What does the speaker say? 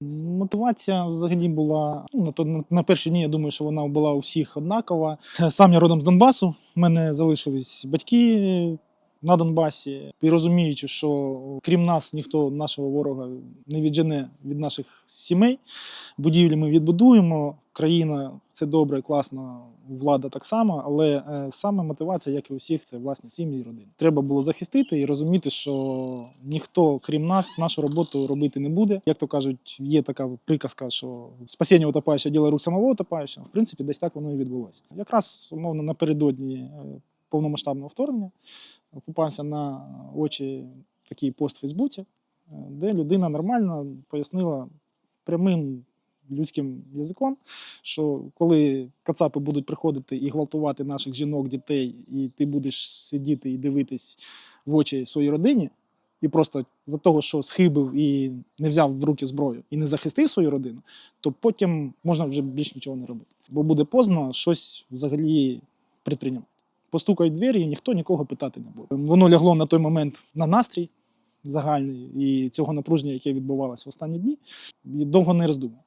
Мотивація взагалі була ну, на то на, перші дні. Я думаю, що вона була у всіх однакова. Сам я родом з Донбасу. У мене залишились батьки на Донбасі. І розуміючи, що крім нас ніхто нашого ворога не віджене від наших сімей. Будівлі ми відбудуємо. Країна це добре, класно, влада так само, але е, саме мотивація, як і у всіх, це власні сім'ї і родини. Треба було захистити і розуміти, що ніхто, крім нас, нашу роботу робити не буде. Як то кажуть, є така приказка, що спасіння утопаючого – діло рук самого утопаючого. В принципі, десь так воно і відбулося. Якраз умовно напередодні е, повномасштабного вторгнення попався на очі такий пост в Фейсбуці, е, де людина нормально пояснила прямим людським язиком, що коли кацапи будуть приходити і гвалтувати наших жінок, дітей, і ти будеш сидіти і дивитись в очі своїй родині, і просто за того, що схибив і не взяв в руки зброю і не захистив свою родину, то потім можна вже більш нічого не робити. Бо буде поздно щось взагалі предприйняти. Постукають двері, і ніхто нікого питати не буде. Воно лягло на той момент на настрій загальний і цього напруження, яке відбувалося в останні дні, довго не роздумав.